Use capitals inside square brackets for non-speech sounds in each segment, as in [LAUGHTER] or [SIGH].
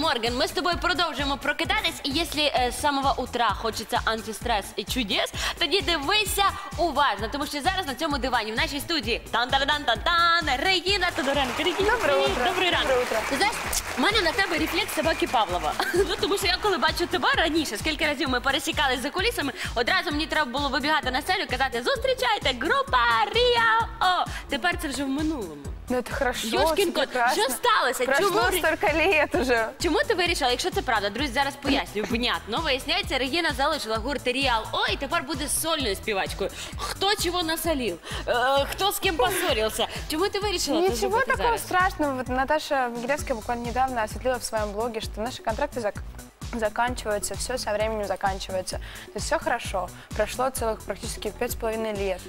Морген. Ми з тобою продовжуємо прокидатись. І якщо е, з самого утра хочеться антистрес і чудес, тоді дивися уважно, тому що зараз на цьому дивані в нашій студії тан тан тан тан тан Регіна Тодоренко. Регіна, Доброе привіт, утро. Добрий ранок. Доброе утро. Ти знаєш, в мене на тебе рефлекс собаки Павлова. [LAUGHS] Ну, тому що я коли бачу тебе раніше, скільки разів ми пересікались за кулісами, одразу мені треба було вибігати на сцену і казати Зустрічайте, група Ріа О. Тепер це вже в минулому. Ну это хорошо, Ёшкин это кот, прекрасно. що сталося? Прошло Чому Рі- столько лет уже. Чому ти вирішила, якщо це правда, друзі, зараз поясню, внятно. Виясняється, Регіна залишила гурт Ріал О і тепер буде сольною співачкою. Хто чого насолив? Е, хто з ким поссорився? Чому ти вирішила це Ничего зробити такого зараз? страшного. Вот Наташа Могилевская буквально недавно осветлила в своем блоге, что наши контракты зак- заканчиваются, все со временем заканчивается. То есть все хорошо. Прошло целых практически пять с половиной лет.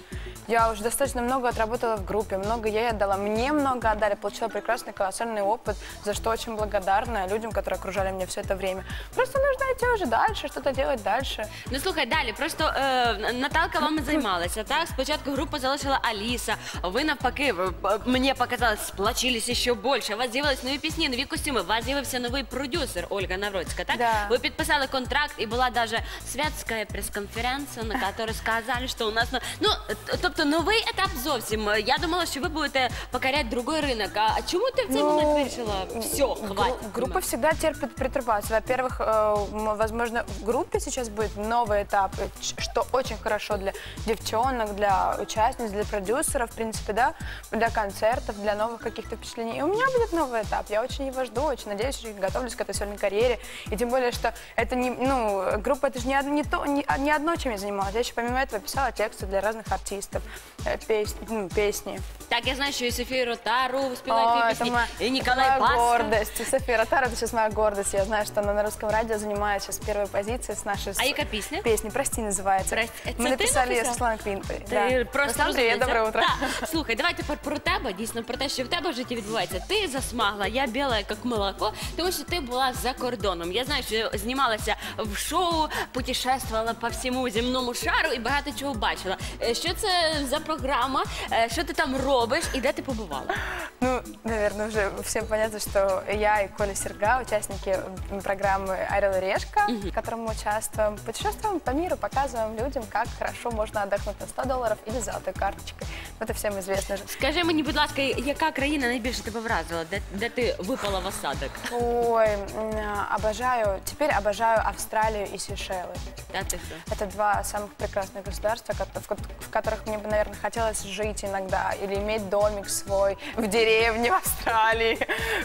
Я уже достаточно много отработала в группе, много ей отдала, мне много отдали, получила прекрасный колоссальный опыт, за что очень благодарна людям, которые окружали меня все это время. Просто нужно идти уже дальше, что-то делать дальше. Ну слухай, далі. Просто е, Наталка вами займалася. Так, спочатку групу залишила Аліса. Ви навпаки, ви, е, мені показалось, сплачилися ще більше. У вас з'явились нові пісні, нові костюми. У вас з'явився новий продюсер Ольга Навроцька. Так Да. ви підписали контракт, і була даже святська прес-конференція, на якій сказали, що у нас на- ну т- тобто новий етап зовсім. Я думала, що ви будете покоряти другий ринок. А а чому ти в цей Ну, момент вирішила? Все, Гру- хватить. Группа всегда терпит претрубацию. Во-первых, э, м, возможно, в группе сейчас будет новый этап, э, ч- что очень хорошо для девчонок, для участниц, для продюсеров, в принципе, да, для концертов, для новых каких-то впечатлений. И у меня будет новый этап. Я очень его жду, очень надеюсь, очень готовлюсь к этой сольной карьере. И тем более, что это не, ну, группа, это же не, од- не, то, не, а- не одно, чем я занималась. Я еще помимо этого писала тексты для разных артистов, э, пес- ну, песни. Так, я знаю, що і Софію Ротару співає О, твої это пісні, моя, і это Ніколай моя Басков. гордость. И София Ротар, это сейчас моя гордость. Я знаю, что она на русском радио занимает сейчас первые позиции с нашей... А яка пісня? Песни «Прости» называется. «Прости». Это Мы ты написали ее написал? с Русланом Квинтой. Ти просто Руслан, привет, розумниця. доброе утро. Так. Слухай, давай тепер про тебе, дійсно про те, що в тебе в житті відбувається. Ти засмагла, я біла, як молоко, тому що ти була за кордоном. Я знаю, що знімалася в шоу, путешествувала по всьому земному шару і багато чого бачила. Е, Що це за програма? Е, Що ти там робиш і де ти побувала? Ну, наверное, уже всем понятно, что я и Коля Серга, участники м, программы «Орел и Решка», в которой мы участвуем, путешествуем по миру, показываем людям, как хорошо можно отдохнуть на 100 долларов или золотой карточкой. Это всем известно же. Скажи мені, будь ласка, яка країна найбільше тебе вразила? Де, де ти випала в осадок? Ой, м, обожаю, теперь обожаю Австралию и Сейшелы. Що? Это два самых прекрасных государства, в ко- в которых мне бы, наверное, хотелось жить иногда или иметь домик свой в деревне в Австралии,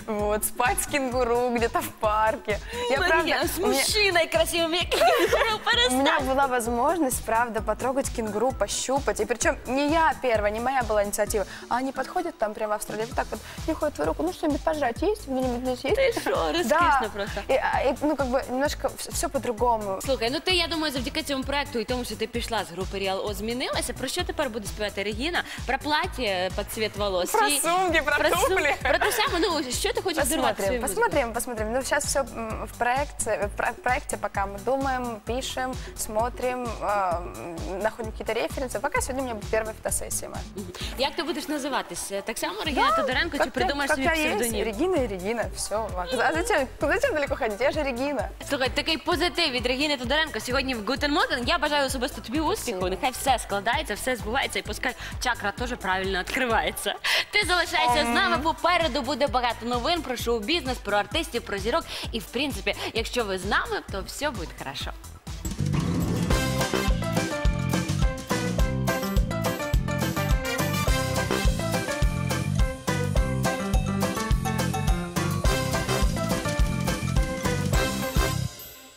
вот, спать с кенгуру где-то в парке. Я, Марія, правда, з [LAUGHS] у меня- красивим, який у меня была возможность, правда, потрогать кенгуру, пощупать. И причем не я первая, не моя была инициатива. А они подходят там прямо в Австралии, вот так вот, не ходят в руку, ну что-нибудь пожрать есть? Где-нибудь здесь есть? Ти що, [LAUGHS] Да. просто. И, а, и, ну, как бы, немножко все по-другому. Слухай, ну ти, я думаю, завдяки цьому проекту і тому, що ти пішла з групи Ріал О змінилася. Про що тепер буде співати Регіна? Про плаття під цвіт волос? Про Чи- сумки, про сум- туфли. Про те саме, ну що ти хочеш дарувати Посмотрим, своїм музикам? посмотрим, посмотрим. Ну, сейчас все в проекте, в про- проекте пока мы думаем, пишем, смотрим, э, находим какие-то референсы. Пока сегодня у меня первая фотосессия моя. Як ти будеш називатись? Так само Регіна Тодоренко чи Как придумаєш я- собі как я есть, псевдонім? Регина и Регина, все. А зачем, зачем далеко ходить? Я же Регина. Слухай, такий позитив від Регіни Тодоренко сьогодні в Гутен Моден. Я бажаю особисто тобі успіху. Нехай все складається, все збувається, і пускай чакра теж правильно відкривається. Ти залишайся з нами. Попереду буде багато новин про шоу-бізнес, про артистів, про зірок. І в принципі, якщо ви з нами, то все буде хорошо.